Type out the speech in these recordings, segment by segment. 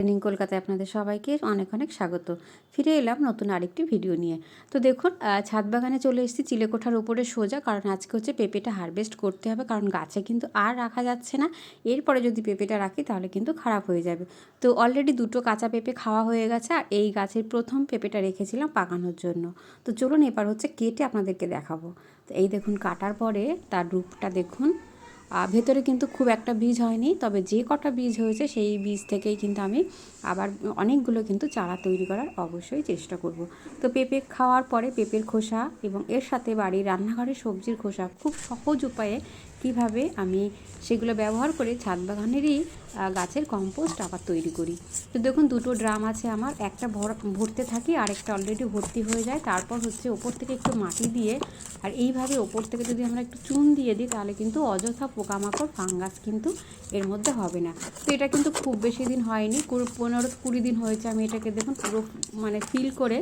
Training কলকাতায় আপনাদের সবাইকে অনেক অনেক স্বাগত। ফিরে এলাম নতুন আরেকটি ভিডিও নিয়ে। তো দেখুন ছাদ বাগানে চলে এসেছি, চিলেকোঠার উপরে সোজা, কারণ আজকে হচ্ছে পেঁপেটা হারভেস্ট করতে হবে, কারণ গাছে কিন্তু আর রাখা যাচ্ছে না। এরপরে যদি পেঁপেটা রাখি, তাহলে কিন্তু খারাপ হয়ে যাবে। তো অলরেডি দুটো কাঁচা পেঁপে খাওয়া হয়ে গেছে, আর এই গাছের প্রথম পেঁপেটা রেখেছিলাম পাকানোর জন্য। তো চলুন এবার হচ্ছে কেটে আপনাদেরকে দেখাবো। তো এই দেখুন, কাটার পরে তার রূপটা দেখুন। ভেতরে কিন্তু খুব একটা বীজ হয়নি, তবে যে কটা বীজ হয়েছে সেই বীজ থেকেই কিন্তু আমি আবার অনেকগুলো কিন্তু চারা তৈরি করার অবশ্যই চেষ্টা করব। তো পেঁপে খাওয়ার পরে পেঁপের খোসা এবং এর সাথে বাড়ির রান্নাঘরের সবজির খোসা খুব সহজ উপায়ে কীভাবে আমি সেগুলো ব্যবহার করে ছাদ বাগানেরই গাছের কম্পোস্ট আবার তৈরি করি। তো দেখুন, দুটো ড্রাম আছে আমার, একটা ভর, ভরতে থাকি আর একটা অলরেডি ভর্তি হয়ে যায়। তারপর হচ্ছে ওপর থেকে একটু মাটি দিয়ে, আর এইভাবে ওপর থেকে যদি আমরা একটু চুন দিয়ে দিই, তাহলে কিন্তু অযথা পোকামাকড়, ফাঙ্গাস কিন্তু এর মধ্যে হবে না। তো এটা কিন্তু খুব বেশি দিন হয়নি পনেরো, কুড়ি দিন হয়েছে আমি এটাকে দেখুন পুরো মানে ফিল করে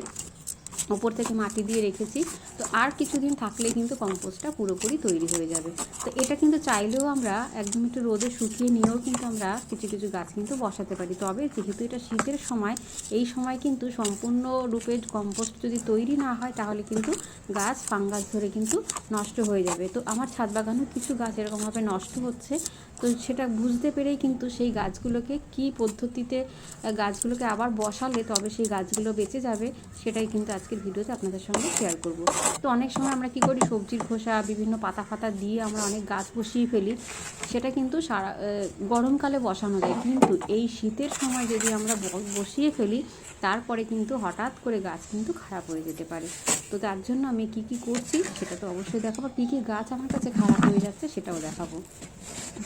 ওপর থেকে মাটি দিয়ে রেখেছি। তো আর কিছুদিন থাকলে কিন্তু কম্পোস্টটা পুরোপুরি তৈরি হয়ে যাবে। তো এটা কিন্তু চাইলেও আমরা একদম একটু রোদে শুকিয়ে নিয়েও কিন্তু আমরা কিছু কিছু গাছ কিন্তু বসাতে পারি। তবে যেহেতু এটা শীতের সময়, এই সময় কিন্তু সম্পূর্ণ রূপে কম্পোস্ট যদি তৈরি না হয়, তাহলে কিন্তু গাছ, ফাঙ্গাস ধরে কিন্তু নষ্ট হয়ে যাবে। তো আমার ছাদ বাগানও কিছু গাছ এরকমভাবে নষ্ট হচ্ছে। তো সেটা বুঝতে পেরেই কিন্তু সেই গাছগুলোকে কি পদ্ধতিতে গাছগুলোকে আবার বসালে তবে সেই গাছগুলো বেঁচে যাবে, সেটাই কিন্তু আজকের ভিডিওতে আপনাদের সঙ্গে শেয়ার করব। তো অনেক সময় আমরা কি করি, সবজির খোসা, বিভিন্ন পাতা ফাতা দিয়ে আমরা অনেক গাছ বসিয়ে ফেলি, সেটা কিন্তু সারা গরমকালে বসানো যায়। কিন্তু এই শীতের সময় যদি আমরা বসিয়ে ফেলি, তারপরে কিন্তু হঠাৎ করে গাছ কিন্তু খারাপ হয়ে যেতে পারে। তো তার জন্য আমি কি কি করছি, সেটা তো অবশ্যই দেখাবো। কী কী গাছ আমার কাছে খারাপ হয়ে যাচ্ছে, সেটাও দেখাবো।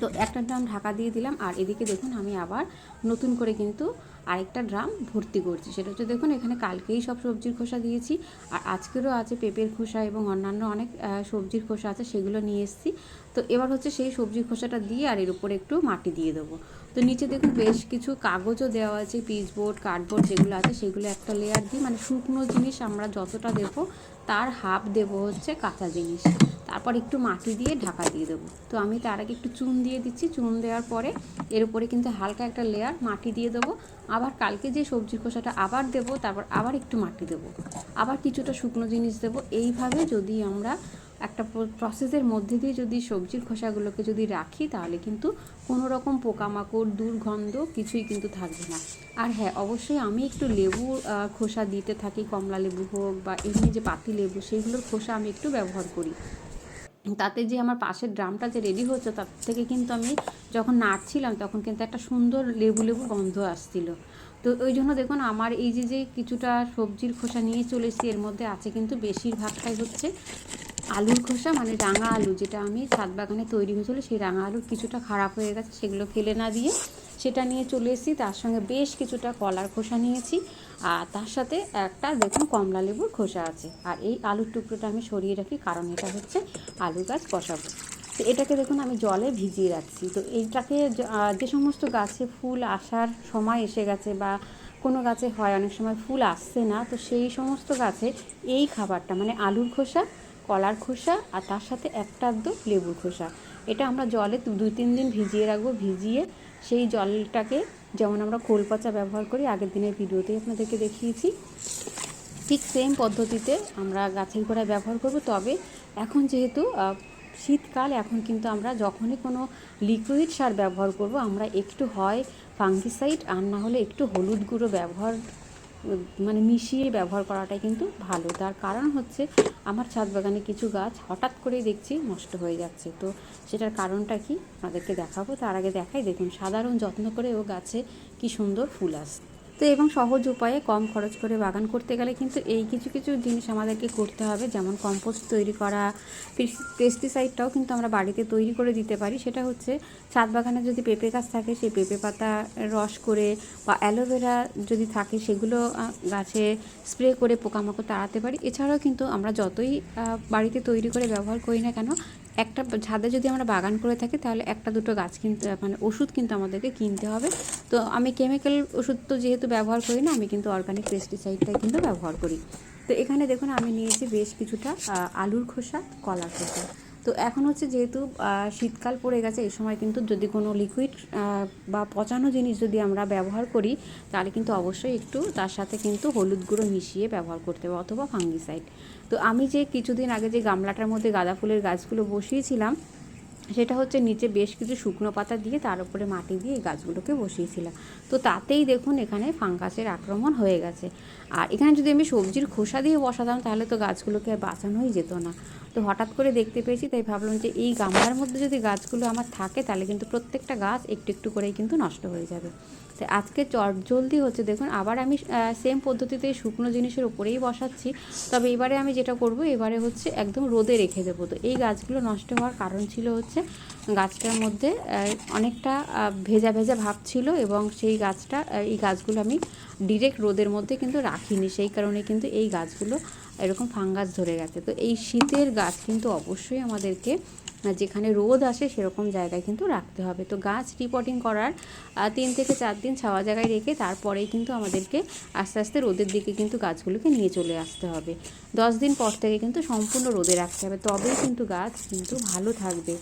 তো একটা ড্রাম ঢাকা দিয়ে দিলাম, আর এদিকে দেখুন আমি আবার নতুন করে কিন্তু আরেকটা ড্রাম ভর্তি করছি। সেটা হচ্ছে দেখুন, এখানে কালকেই সব সবজির খোসা দিয়েছি, আর আজকেরও আছে পেঁপের খোসা এবং অন্যান্য অনেক সবজির খোসা আছে, সেগুলো নিয়ে এসেছি। তো এবার হচ্ছে সেই সবজির খোসাটা দিয়ে আর এর উপরে একটু মাটি দিয়ে দেবো। তো নিচে দেখুন বেশ কিছু কাগজও দেওয়া আছে, পিচবোর্ড, কার্ডবোর্ড যেগুলো আছে সেগুলো একটা লেয়ার দিই মানে শুকনো জিনিস আমরা যতটা দেবো তার হাফ দেবো হচ্ছে কাঁচা জিনিস। তারপর একটু মাটি দিয়ে ঢাকা দিয়ে দেবো। তো আমি তার আগে একটু চুন দিয়ে দিচ্ছি। চুন দেওয়ার পরে এর উপরে কিন্তু হালকা একটা লেয়ার মাটি দিয়ে দেবো। আবার কালকে যে সবজির খোসাটা আবার দেবো, তারপর আবার একটু মাটি দেবো। আবার কিছুটা শুকনো জিনিস দেবো। এইভাবে যদি আমরা একটা প্রসেসের মধ্যে দিয়ে যদি সবজির খোসাগুলোকে যদি রাখি, তাহলে কিন্তু কোনো রকম পোকামাকড়, দুর্গন্ধ কিছুই কিন্তু থাকবে না। আর হ্যাঁ অবশ্যই আমি একটু লেবু খোসা দিতে থাকি, কমলা লেবু হোক বা এমনি যে পাতি লেবু সেইগুলোর খোসা আমি একটু ব্যবহার করি। তাতে যে আমার পাশের ড্রামটা যে রেডি হচ্ছে তার থেকে কিন্তু আমি যখন নাড়ছিলাম, তখন কিন্তু একটা সুন্দর লেবু লেবু গন্ধ আসছিল। তো ওই জন্য দেখুন, আমার এই যে যে কিছুটা সবজির খোসা নিয়ে চলে এসেছি, এর মধ্যে আছে কিন্তু বেশিরভাগটাই হচ্ছে আলুর খোসা মানে রাঙা আলু, যেটা আমি ছাদ বাগানে তৈরি হয়েছিল, সেই রাঙা আলু কিছুটা খারাপ হয়ে গেছে, সেগুলো ফেলে না দিয়ে সেটা নিয়ে চলে এসেছি। তার সঙ্গে বেশ কিছুটা কলার খোসা নিয়েছি। আর তার সাথে একটা দেখুন কমলা লেবুর খোসা আছে। আর এই আলুর টুকরোটা আমি সরিয়ে রাখি, কারণ এটা হচ্ছে আলু গাছ বসাবো তো এটাকে দেখুন আমি জলে ভিজিয়ে রাখছি। তো এইটাকে যে সমস্ত গাছে ফুল আসার সময় এসে গেছে বা কোনো গাছে হয়, অনেক সময় ফুল আসছে না, তো সেই সমস্ত গাছে এই খাবারটা মানে আলুর খোসা কলার খোসা আর তার সাথে একটা আধ লেবুর খোসা। এটা আমরা জলে দুই, তিন দিন ভিজিয়ে রাখব, ভিজিয়ে সেই জলটাকে যেমন আমরা খোল পচা ব্যবহার করি, আগের দিনের ভিডিওতেই আপনাদেরকে দেখিয়েছি। ঠিক সেম পদ্ধতিতে আমরা গাছের গোড়ায় ব্যবহার করব। তবে এখন যেহেতু শীতকাল, এখন কিন্তু আমরা যখনই কোনো লিকুইড সার ব্যবহার করব, আমরা একটু হয় ফাঙ্গিসাইড আর না হলে একটু হলুদ গুঁড়ো ব্যবহার মানে মিশিয়ে ব্যবহার করাটাই কিন্তু ভালো। তার কারণ হচ্ছে আমার ছাদ বাগানে কিছু গাছ হঠাৎ করেই দেখছি নষ্ট হয়ে যাচ্ছে। তো সেটার কারণটা কি? আপনাদেরকে দেখাবো। তার আগে দেখাই, দেখুন, সাধারণ যত্ন করে ও গাছে কি সুন্দর ফুল আসে তো এবং সহজ উপায়ে কম খরচ করে বাগান করতে গেলে কিন্তু এই কিছু কিছু জিনিস আমাদেরকে করতে হবে। যেমন কম্পোস্ট তৈরি করা পেস্টিসাইডটাও কিন্তু আমরা বাড়িতে তৈরি করে দিতে পারি। সেটা হচ্ছে ছাদ বাগানে যদি পেঁপে গাছ থাকে, সেই পেঁপে পাতা রস করে বা অ্যালোভেরা যদি থাকে, সেগুলো গাছে স্প্রে করে পোকামাকড় তাড়াতে পারি। এছাড়াও কিন্তু আমরা যতই বাড়িতে তৈরি করে ব্যবহার করি না কেন একটা ছাদে যদি আমরা বাগান করে থাকি, তাহলে একটা দুটো গাছ কিনতে মানে ওষুধ কিন্তু আমাদেরকে কিনতে হবে। তো আমি কেমিক্যাল ওষুধ তো যেহেতু ব্যবহার করি না, আমি কিন্তু অর্গানিক পেস্টিসাইডটাই কিন্তু ব্যবহার করি। তো এখানে দেখুন, আমি নিয়েছি বেশ কিছুটা আলুর খোসা, কলার খোসা। তো এখন হচ্ছে যেহেতু শীতকাল পড়ে গেছে, এই সময় কিন্তু যদি কোনো লিকুইড বা পচানো জিনিস যদি আমরা ব্যবহার করি, তাহলে কিন্তু অবশ্যই একটু তার সাথে কিন্তু হলুদ গুঁড়ো মিশিয়ে ব্যবহার করতে হবে, অথবা ফাঙ্গিসাইড তো আমি যে কিছুদিন আগে যে গামলাটার মধ্যে গাঁদা ফুলের গাছগুলো বসিয়েছিলাম সেটা হচ্ছে নিচে বেশ কিছু শুকনো পাতা দিয়ে তার উপরে মাটি দিয়ে এই গাছগুলোকে বসিয়েছিলাম। তো তাতেই দেখুন এখানে ফাঙ্গাসের আক্রমণ হয়ে গেছে। আর এখানে যদি আমি সবজির খোসা দিয়ে বসাতাম তাহলে তো গাছগুলোকে আর বাঁচানোই যেত না। তো হঠাৎ করে দেখতে পেয়েছি তাই ভাবলাম যে এই গামলার মধ্যে যদি গাছগুলো আমার থাকে তাহলে কিন্তু প্রত্যেকটা গাছ একটু একটু করেই কিন্তু নষ্ট হয়ে যাবে। তো আজকে চট জলদি হচ্ছে। দেখুন, আবার আমি সেম পদ্ধতিতে শুকনো জিনিসের উপরেই বসাচ্ছি। তবে এবারে আমি যেটা করব, এবারে হচ্ছে একদম রোদে রেখে দেবো। তো এই গাছগুলো নষ্ট হওয়ার কারণ ছিল হচ্ছে, গাছটার মধ্যে অনেকটা ভেজা ভেজা ভাব ছিল এবং সেই গাছটা এই গাছগুলো আমি ডিরেক্ট রোদের মধ্যে কিন্তু রাখিনি। সেই কারণে কিন্তু এই গাছগুলো এরকম ফাঙ্গাস ধরে গেছে। তো এই শীতের গাছ কিন্তু অবশ্যই আমাদেরকে যেখানে রোদ আসে সেরকম জায়গায় কিন্তু রাখতে হবে। তো গাছ রিপোর্টিং করার তিন থেকে চার দিন ছাওয়া জায়গায় রেখে তারপরেই কিন্তু আমাদেরকে আস্তে আস্তে রোদের দিকে কিন্তু গাছগুলোকে নিয়ে চলে আসতে হবে। দশ দিন পর থেকে কিন্তু সম্পূর্ণ রোদে রাখতে হবে। তবেই কিন্তু গাছ কিন্তু ভালো থাকবে।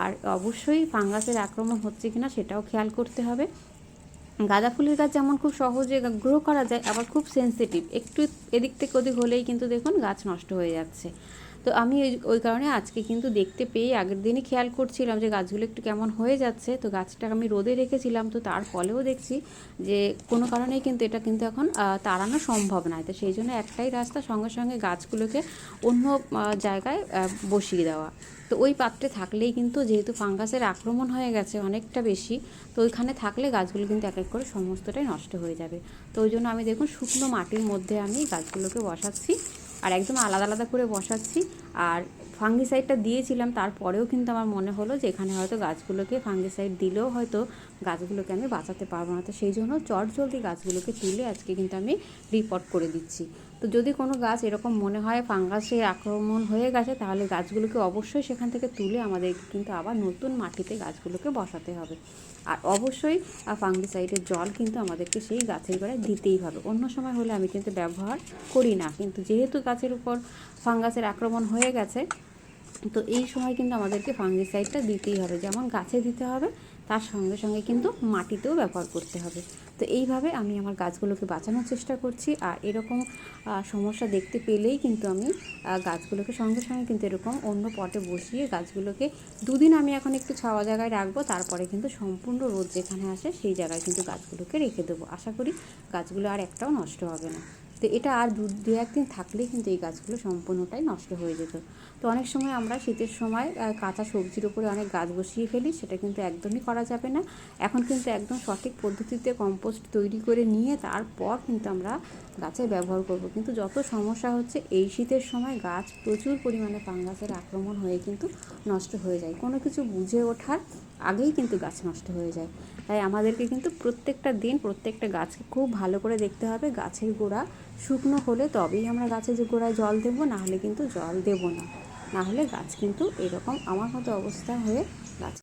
আর অবশ্যই ফাঙ্গাসের আক্রমণ হচ্ছে কিনা সেটাও খেয়াল করতে হবে। গাঁদা ফুলের গাছ যেমন খুব সহজে গ্রো করা যায়, আবার খুব সেনসিটিভ একটু এদিক থেকে ওদিক হলেই কিন্তু দেখুন গাছ নষ্ট হয়ে যাচ্ছে। তো আমি ওই ওই কারণে আজকে কিন্তু দেখতে পেয়ে আগের দিনই খেয়াল করছিলাম যে গাছগুলো একটু কেমন হয়ে যাচ্ছে। তো গাছটা আমি রোদে রেখেছিলাম, তো তার ফলেও দেখছি যে কোনো কারণেই কিন্তু এটা কিন্তু এখন তাড়ানো সম্ভব নয়। তো সেই জন্য একটাই রাস্তা সঙ্গে সঙ্গে গাছগুলোকে অন্য জায়গায় বসিয়ে দেওয়া। তো ওই পাত্রে থাকলেই কিন্তু যেহেতু ফাঙ্গাসের আক্রমণ হয়ে গেছে অনেকটা বেশি, তো ওইখানে থাকলে গাছগুলো কিন্তু এক এক করে সমস্তটাই নষ্ট হয়ে যাবে। তো ওই জন্য আমি দেখুন শুকনো মাটির মধ্যে আমি গাছগুলোকে বসাচ্ছি। আর একদম আলাদা আলাদা করে বসাচ্ছি। আর ফাঙ্গিসাইডটা দিয়েছিলাম, তারপরেও কিন্তু আমার মনে হলো যে এখানে হয়তো গাছগুলোকে ফাঙ্গিসাইড দিলেও হয়তো গাছগুলোকে আমি বাঁচাতে পারব না। তো সেই জন্য চট জলদি গাছগুলোকে তুলে আজকে কিন্তু আমি রিপোর্ট করে দিচ্ছি। তো যদি কোনো গাছ এরকম মনে হয় ফাঙ্গাসে আক্রমণ হয়ে গেছে, তাহলে গাছগুলোকে অবশ্যই সেখান থেকে তুলে আমাদেরকে কিন্তু আবার নতুন মাটিতে গাছগুলোকে বসাতে হবে। আর অবশ্যই ফাঙ্গিসাইডের জল কিন্তু আমাদেরকে সেই গাছের গোড়ায় দিতেই হবে। অন্য সময় হলে আমি কিন্তু ব্যবহার করি না। কিন্তু যেহেতু গাছের উপর ফাঙ্গাসের আক্রমণ হয়ে গেছে, তো এই সময় কিন্তু আমাদেরকে ফাঙ্গিসাইডটা দিতেই হবে। যেমন গাছে দিতে হবে, তার সঙ্গে সঙ্গে কিন্তু মাটিতেও ব্যবহার করতে হবে। তো এইভাবে আমি আমার গাছগুলোকে বাঁচানোর চেষ্টা করছি। আর এরকম সমস্যা দেখতে পেলেই কিন্তু আমি গাছগুলোকে সঙ্গে সঙ্গে কিন্তু এরকম অন্য পটে বসিয়ে গাছগুলোকে দুদিন আমি এখন একটু ছাওয়া জায়গায় রাখব, তারপরে কিন্তু সম্পূর্ণ রোদ যেখানে আসে সেই জায়গায় কিন্তু গাছগুলোকে রেখে দেবো। আশা করি গাছগুলো আর একটাও নষ্ট হবে না। তো এটা আর দু দু একদিন থাকলেই কিন্তু এই গাছগুলো সম্পূর্ণটাই নষ্ট হয়ে যেত। তো অনেক সময় আমরা শীতের সময় কাঁচা সবজির উপরে অনেক গাছ বসিয়ে ফেলি, সেটা কিন্তু একদমই করা যাবে না। এখন কিন্তু একদম সঠিক পদ্ধতিতে কম্পোস্ট তৈরি করে নিয়ে তারপর কিন্তু আমরা গাছে ব্যবহার করব। কিন্তু যত সমস্যা হচ্ছে, এই শীতের সময় গাছ প্রচুর পরিমাণে ফাঙ্গাসের আক্রমণ হয়ে কিন্তু নষ্ট হয়ে যায়। কোনো কিছু বুঝে ওঠার আগেই কিন্তু গাছ নষ্ট হয়ে যায়। তাই আমাদেরকে কিন্তু প্রত্যেকটা দিন প্রত্যেকটা গাছকে খুব ভালো করে দেখতে হবে। গাছের গোড়া শুকনো হলে তবেই আমরা গাছের গোড়ায় জল দেবো, না হলে কিন্তু জল দেবো না। না হলে গাছ কিন্তু এরকম আমার মতো অবস্থা হয়ে গাছ